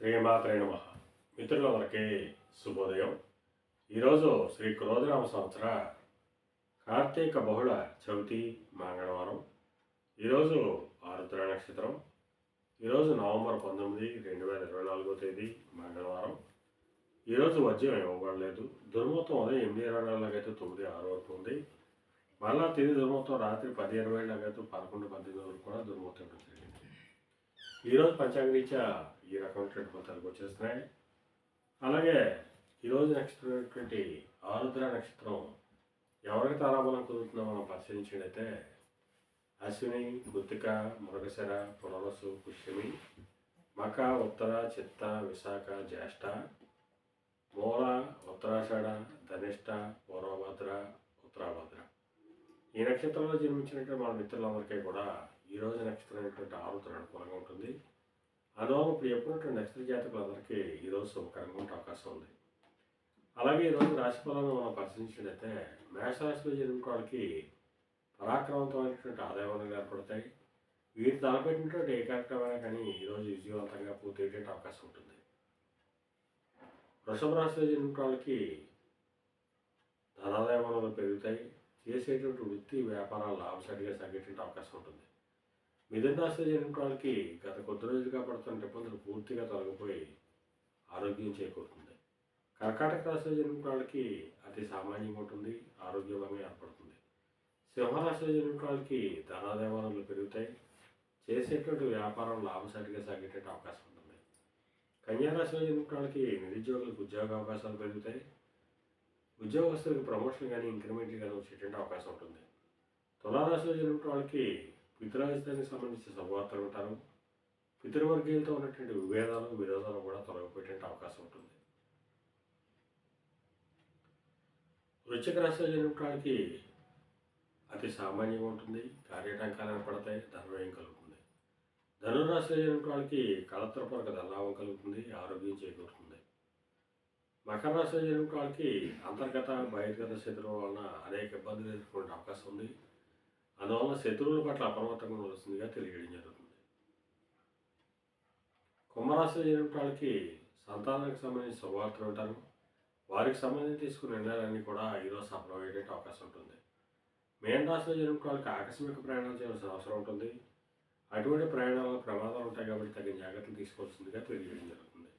శ్రీమాత్రే నమ. మిత్రులందరికీ శుభోదయం. ఈరోజు శ్రీ క్రోధనామ సంవత్సర కార్తీక బహుళ చవితి మంగళవారం. ఈరోజు ఆరుద్ర నక్షత్రం. ఈరోజు నవంబర్ పంతొమ్మిది రెండు వేల ఇరవై నాలుగో తేదీ మంగళవారం. ఈరోజు మద్యం ఇవ్వబడలేదు. దుర్మూర్తం ఉదయం ఎనిమిది ఇరవై నాలుగులకైతే తొమ్మిది ఆరు వరకు ఉంది. మళ్ళా తిరిగి దుర్మూర్తం రాత్రి పది ఇరవై ఏళ్ళకైతే పదకొండు పద్దెనిమిది వరకు కూడా దుర్మూర్తం జరిగింది ఈరోజు పంచాంగరీత్యా ఈ రకమైనటువంటి ఫలితాలకు వచ్చేస్తున్నాయి అలాగే ఈరోజు నక్షత్రమైనటువంటి ఆరుద్ర నక్షత్రం ఎవరికి తారాబలం కుదురుతుందో మనం పరిశీలించినట్లయితే అశ్విని కృతిక మృగశర పునరసు పుష్యమి మక ఉత్తర చిత్త విశాఖ జ్యేష్ఠ మూల ఉత్తరాషాఢ ధనిష్ట పూర్వభద్ర ఉత్తరాభద్ర. ఈ నక్షత్రంలో జన్మించినటువంటి మన మిత్రులందరికీ కూడా ఈ రోజు నక్షత్రం అయినటువంటి ఆరుద్ర అనుకూలంగా ఉంటుంది. అందువల్ల ఇప్పుడు చెప్పినటువంటి నక్షత్ర జాతకులందరికీ ఈరోజు శుభకరంగా ఉండే అవకాశం ఉంది. అలాగే ఈరోజు రాశి ఫలాలను మనం పరిశీలించినట్లయితే మేషరాశిలో జరిగిన వాళ్ళకి పరాక్రమవంతమైనటువంటి ఆదాయాలు ఏర్పడతాయి. వీటి తలపెట్టినటువంటి ఏ కార్యక్రమైనా కానీ ఈరోజు విజయవంతంగా పూర్తయ్యేటువంటి అవకాశం ఉంటుంది. వృషభ రాశిలో జరిగిన వాళ్ళకి ధనాదాయ వనరులు పెరుగుతాయి. చేసేటువంటి వృత్తి వ్యాపారాలు లాభసాటిగా సాగేటువంటి అవకాశం ఉంటుంది. మిథున రాశిలో జన్మిన వాళ్ళకి గత కొద్ది రోజులుగా పడుతున్న ఇబ్బందులు పూర్తిగా తొలగిపోయి ఆరోగ్యం చేకూరుతుంది. కర్కాటక రాశిలో జన్మిన వాళ్ళకి అతి సామాన్యంగా ఉంటుంది ఆరోగ్యభంగా ఏర్పడుతుంది. సింహరాశిలో జన్మిన వాళ్ళకి ధనాదాయ పెరుగుతాయి. చేసేటువంటి వ్యాపారం లాభసాటిగా సాగేటువంటి అవకాశం ఉంటుంది. కన్యారాశిలో జన్మిన వాళ్ళకి నిరుద్యోగులకు ఉద్యోగ అవకాశాలు పెరుగుతాయి. ఉద్యోగస్తులకు ప్రమోషన్ కానీ ఇంక్రిమెంట్లు కానీ వచ్చేటువంటి అవకాశం ఉంటుంది. తులారాశిలో జరిగిన వాళ్ళకి పితృరాజధానికి సంబంధించిన శుభవార్తలు ఉంటారు. పితృవర్గీయులతో ఉన్నటువంటి విభేదాలు విరోధాలు కూడా తొలగిపోయేటువంటి అవకాశం ఉంటుంది. వృశ్చిక రాశిలో జన్మిన అతి సామాన్యంగా ఉంటుంది. కార్యటంకాలు ఏర్పడతాయి ధనవ్యయం కలుగుతుంది. ధనురాశిలో జన్మిన వాళ్ళకి కళత్రపరక ధనలాభం కలుగుతుంది ఆరోగ్యం చేకూరుతుంది. మకర రాశిలో జన్మిన వాళ్ళకి అంతర్గత బహిర్గత శత్రువుల వలన అనేక ఇబ్బందులు ఎదుర్కొనే అవకాశం ఉంది. అందువల్ల శత్రువుల పట్ల అప్రమత్తంగా ఉండవలసిందిగా తెలియడం జరుగుతుంది. కుంభరాశి జన్మిన వాళ్ళకి సంతానానికి సంబంధించిన శుభవార్తలు ఉంటారు. వారికి సంబంధించి తీసుకున్న నిర్ణయాలన్నీ కూడా ఈరోజు సఫలమయ్యే అవకాశం ఉంటుంది. మేన్ రాశిలో జరిగిన వాళ్ళకి ఆకస్మిక ప్రయాణాలు చేయాల్సిన అవసరం ఉంటుంది. అటువంటి ప్రయాణాల్లో ప్రమాదాలు ఉంటాయి కాబట్టి తగిన జాగ్రత్తలు తీసుకోవాల్సిందిగా తెలియడం జరుగుతుంది.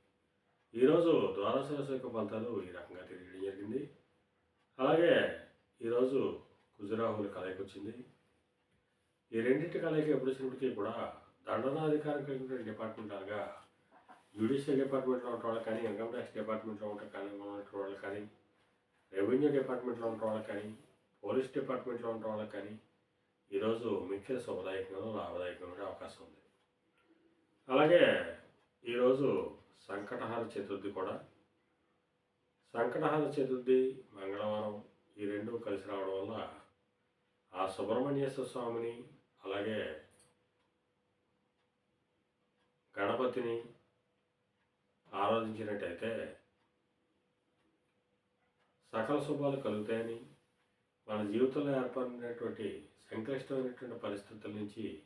ఈరోజు ద్వాదశ రాశి యొక్క ఫలితాలు ఈ రకంగా తెలియడం జరిగింది. అలాగే ఈరోజు కుజరాహుల కలయిక వచ్చింది. ఈ రెండింటి కలయిక ఎప్పుడు వచ్చినప్పటికీ కూడా దండనాధికారం కలిగినటువంటి డిపార్ట్మెంట్ అనగా జ్యుడిషియల్ డిపార్ట్మెంట్లో ఉన్న కానీ ఇన్కమ్ ట్యాక్స్ డిపార్ట్మెంట్లో ఉంటే కానీ ఉన్న వాళ్ళకి కానీ రెవెన్యూ డిపార్ట్మెంట్లో ఉన్న వాళ్ళకి కానీ పోలీస్ డిపార్ట్మెంట్లో ఉన్న వాళ్ళకి కానీ ఈరోజు ముఖ్య శుభదాయకంగా లాభదాయకంగా ఉండే అవకాశం ఉంది. అలాగే ఈరోజు సంకటహార చతుర్థి కూడా. సంకటహార చతుర్థి మంగళవారం ఈ రెండు కలిసి రావడం వల్ల ఆ సుబ్రహ్మణ్యేశ్వర స్వామిని అలాగే గణపతిని ఆరాధించినట్టయితే సకల శుభాలు కలుగుతాయని మన జీవితంలో ఏర్పడినటువంటి సంక్లిష్టమైనటువంటి పరిస్థితుల నుంచి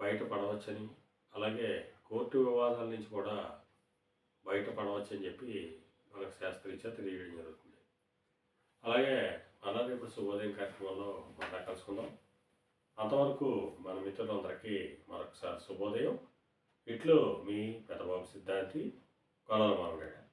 బయటపడవచ్చని అలాగే కోర్టు వివాదాల నుంచి కూడా బయటపడవచ్చని చెప్పి మనకు శాస్త్రీత్యా తెలియడం జరుగుతుంది. అలాగే మళ్ళా రేపు శుభోదయం కార్యక్రమంలో మళ్ళా కలుసుకుందాం. అంతవరకు మన మిత్రులందరికీ మరొకసారి శుభోదయం. ఇట్లు మీ పెద్దబాబు సిద్ధాంతి కొలల మామగారు